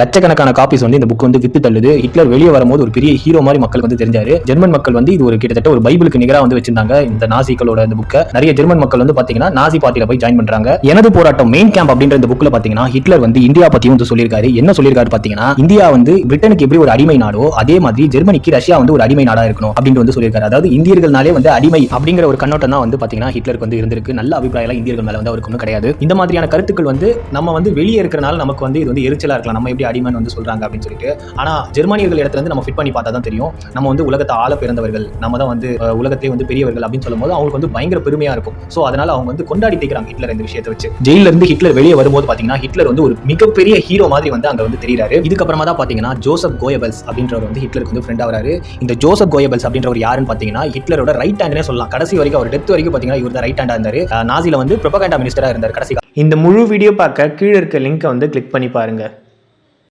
லட்சக்கணக்கான காப்பீஸ் வந்து இந்த புக் வந்து வித்து தள்ளுது. ஹிட்லர் வெளியே வரும்போது ஒரு பெரிய ஹீரோ மாதிரி மக்களுக்கு வந்து தெரிஞ்சாரு. ஜெர்மன் மக்கள் வந்து இது ஒரு கிட்டத்தட்ட ஒரு பைபிளுக்கு நிகராக வந்து வச்சிருந்தாங்க இந்த நாசிகளோட இந்த புக்கை நிறைய ஜெர்மன் மக்கள் வந்து பாத்தீங்கன்னா நாசி பார்ட்டியில போய் ஜாயின் பண்றாங்க. எனது போராட்டம் மெயின் கேம்ப் அப்படின்ற இந்த புக்ல பாத்தீங்கன்னா ஹிட்லர் வந்து இந்தியா பத்தியும் வந்து சொல்லியிருக்காரு. என்ன சொல்லியிருக்காரு பாத்தீங்கன்னா இந்தியா வந்து பிரிட்டனுக்கு எப்படி ஒரு அடிமை நாடோ அதே மாதிரி ஜெர்மனிக்கு ரஷ்யா வந்து ஒரு அடிமை நாடா இருக்கணும் அப்படின்னு வந்து சொல்லியிருக்காரு. அதாவது இந்தியர்கள்னாலே வந்து அடிமை அப்படிங்கிற ஒரு கண்ணோட்டம் தான் வந்து பாத்தீங்கன்னா ஹிட்லருக்கு வந்து இருந்திருக்கு. நல்ல அபிப்பிராயம் இந்தியர்கள் மேல வந்து அவருக்கு ஒன்றும் கிடையாது. இந்த மாதிரியான கருத்துக்கள் வந்து நம்ம வந்து வெளியே இருக்கிறனால நமக்கு வந்து இது வந்து எரிச்சலா இருக்கலாம். நம்ம எப்படி அடிமன் வந்து சொல்றாங்க அப்படின்னு சொல்லிட்டு. ஆனா ஜெர்மானியர்கள் இடத்துல இருந்து நம்ம ஃபிட் பண்ணி பார்த்தா தான் தெரியும். நம்ம வந்து உலகத்தை ஆள பிறந்தவர்கள். நம்ம தான் வந்து உலகத்தை உலகத்திலே வந்து பெரியவர்கள் அப்படின்னு சொல்லும்போது அவங்களுக்கு வந்து பயங்கர பெருமையா இருக்கும். சோ அதனால அவங்க வந்து கொண்டாடி தேய்க்கிறாங்க ஹிட்லர் இந்த விஷயத்தை வச்சு. ஜெயில இருந்து ஹிட்லர் வெளியே வரும்போது பாத்தீங்கன்னா ஹிட்லர் வந்து ஒரு மிகப்பெரிய ஹீரோ மாதிரி வந்து அங்கே வந்து தெரியுறாரு. இதுக்கப்புறமா தான் பாத்தீங்கன்னா ஜோசப் கோயபல்ஸ் அப்படின்றவர் வந்து ஹிட்லருக்கு வந்து ஃப்ரெண்ட் ஆகிறாரு. இந்த ஜோசப் கோயபல்ஸ் அப்படின்றவர் யாருன்னு பார்த்தீங்கன்னா ஹிட்லரோட ரைட் ஹேண்ட்னே சொல்லலாம். கடைசி வரைக்கும் அவர் டெத் வரைக்கும் பார்த்தீங்கன்னா இவர் தான் ரைட் ஹேண்டாக இருந்தார். நாசியில் நாசில வந்து ப்ரொபகண்டா மினிஸ்டராக இருந்தார். கடைசி இந்த முழு வீடியோ பார்க்க கீழே இருக்க லிங்கை வந்து கிளிக் பண்ணி பாருங்க.